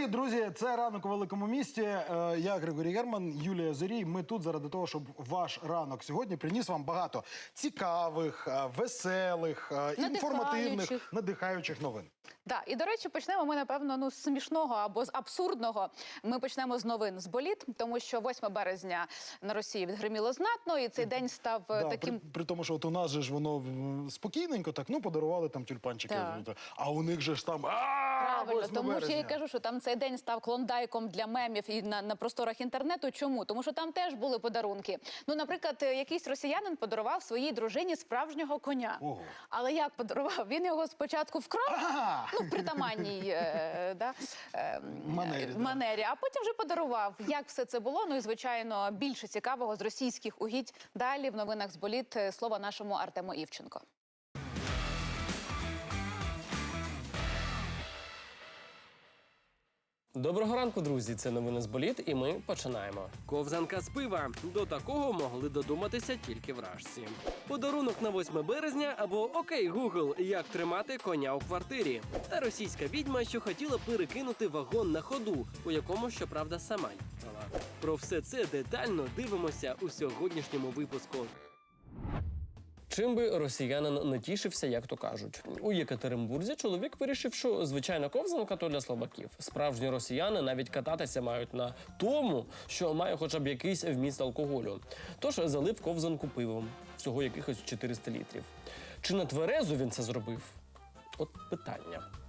Привіт, друзі! Це ранок у великому місті. Е, Я Григорій Герман, Юлія Зорій. Ми тут заради того, щоб ваш ранок сьогодні приніс вам багато цікавих, е, веселих, е, інформативних, Надихаючих. надихаючих новин. Да, і до речі, почнемо ми напевно ну з смішного або з абсурдного. Ми почнемо з новин з боліт, тому що 8 березня на Росії відгриміло знатно, і цей день став е, Да, таким. при, при тому, що от у нас же ж воно спокійненько, так ну подарували там тюльпанчики. Так. А у них же ж там Правильно, 8 тому що я кажу, що там цей день став клондайком для мемів і на, на просторах інтернету. Чому? Тому що там теж були подарунки. Ну, наприклад, е, якийсь росіянин подарував своїй дружині справжнього коня. Ого. Але як подарував? Він його спочатку вкрав, Ага! ну в притаманній е, да, е, Манері, е, да. манері, а потім вже подарував. Як все це було? Ну і звичайно, більше цікавого з російських угідь. Далі в новинах з боліт е, слово нашому Артему Івченко. Доброго ранку, друзі! Це новини з боліт, і ми починаємо. Ковзанка з пива. До такого могли додуматися тільки вражці. Подарунок на 8 березня або Окей, Гугл, як тримати коня у квартирі. Та російська відьма, що хотіла перекинути вагон на ходу, у якому, щоправда, сама їхала. Про все це детально дивимося у сьогоднішньому випуску. Чим би росіянин не тішився, як то кажуть. У Єкатеринбурзі чоловік вирішив, що звичайна ковзанка то для слабаків. Справжні росіяни навіть кататися мають на тому, що має хоча б якийсь вміст алкоголю. Тож залив ковзанку пивом, всього якихось 400 літрів. Чи на тверезу він це зробив? От питання.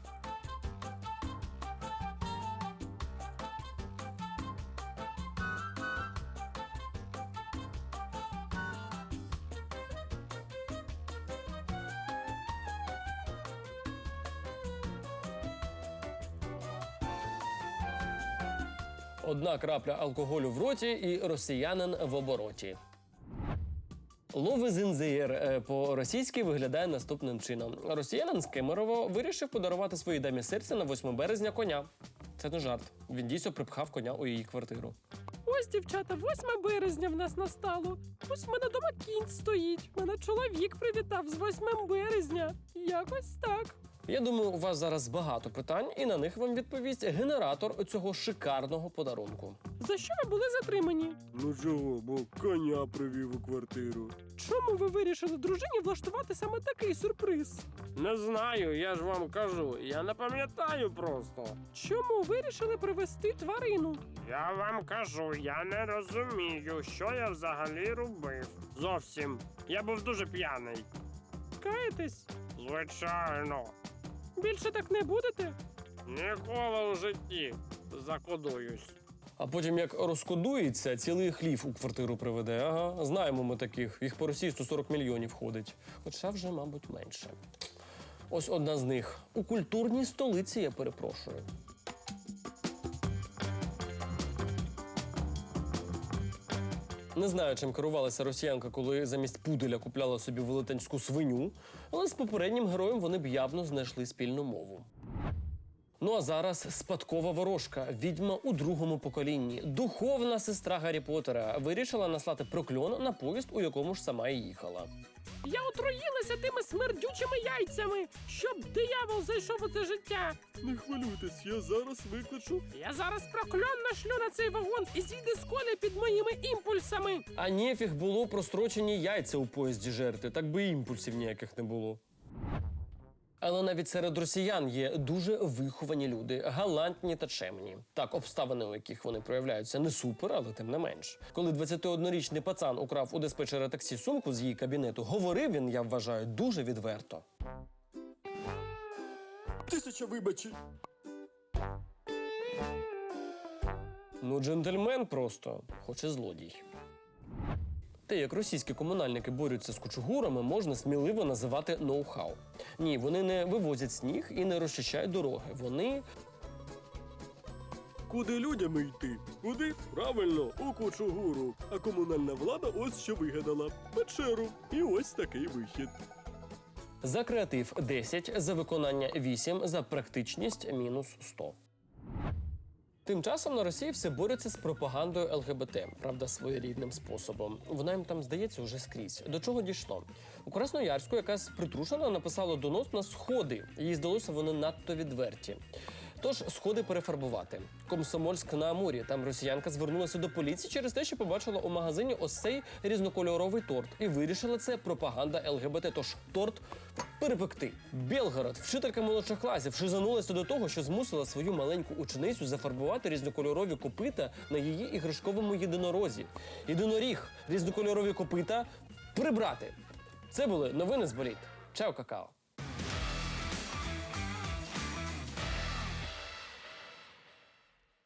Одна крапля алкоголю в роті і росіянин в обороті. Ловезинзеєр е, по-російськи виглядає наступним чином. Росіянин з Кемерово вирішив подарувати своїй дамі серця на 8 березня коня. Це не жарт. Він дійсно припхав коня у її квартиру. Ось, дівчата, 8 березня в нас настало. Ось в мене дома кінь стоїть. Мене чоловік привітав з 8 березня. Якось так. Я думаю, у вас зараз багато питань, і на них вам відповість генератор цього шикарного подарунку. За що ви були затримані? Ну чого, бо коня привів у квартиру. Чому ви вирішили дружині влаштувати саме такий сюрприз? Не знаю, я ж вам кажу, я не пам'ятаю просто. Чому вирішили привезти тварину? Я вам кажу, я не розумію, що я взагалі робив. Зовсім. Я був дуже п'яний. Каєтесь? Звичайно. Більше так не будете? Ніколи у житті закодуюсь. А потім, як розкодується, цілий хлів у квартиру приведе. Ага, знаємо ми таких. Їх по Росії 140 мільйонів ходить. Хоча вже, мабуть, менше. Ось одна з них. У культурній столиці, я перепрошую. Не знаю, чим керувалася росіянка, коли замість пуделя купляла собі велетенську свиню, але з попереднім героєм вони б явно знайшли спільну мову. Ну а зараз спадкова ворожка, відьма у другому поколінні, духовна сестра Гаррі Поттера вирішила наслати прокльон на поїзд, у якому ж сама і їхала. Я отруїлася тими смердючими яйцями, щоб диявол зайшов у це життя. Не хвилюйтесь, я зараз викличу. Я зараз прокльон нашлю на цей вагон і зійде з колі під моїми імпульсами. А нефіг було прострочені яйця у поїзді жерти, так би імпульсів ніяких не було. Але навіть серед росіян є дуже виховані люди, галантні та чемні. Так, обставини, у яких вони проявляються, не супер, але тим не менш. Коли 21-річний пацан украв у диспетчера таксі сумку з її кабінету, говорив він, я вважаю, дуже відверто. Тисяча вибачень. Ну, джентльмен просто, хоч і злодій. Те, як російські комунальники борються з кучугурами, можна сміливо називати ноу-хау. Ні, вони не вивозять сніг і не розчищають дороги. Вони Куди людям йти? Куди? Правильно, у кучугуру. А комунальна влада ось що вигадала. Печеру. І ось такий вихід. за креатив 10, за виконання 8, за практичність мінус 100. Тим часом на Росії все борються з пропагандою ЛГБТ, правда, своєрідним способом. Вона їм там здається вже скрізь. До чого дійшло? У Красноярську якась притрушена написала донос на сходи. Їй здалося вони надто відверті. Тож сходи перефарбувати. Комсомольськ на Амурі. Там росіянка звернулася до поліції через те, що побачила у магазині ось цей різнокольоровий торт, і вирішила це пропаганда ЛГБТ. Тож торт перепекти. Білгород, вчителька молодших класів, шизанулася до того, що змусила свою маленьку ученицю зафарбувати різнокольорові копита на її іграшковому єдинорозі. Єдиноріг, різнокольорові копита прибрати. Це були новини з боліт. Чао, какао.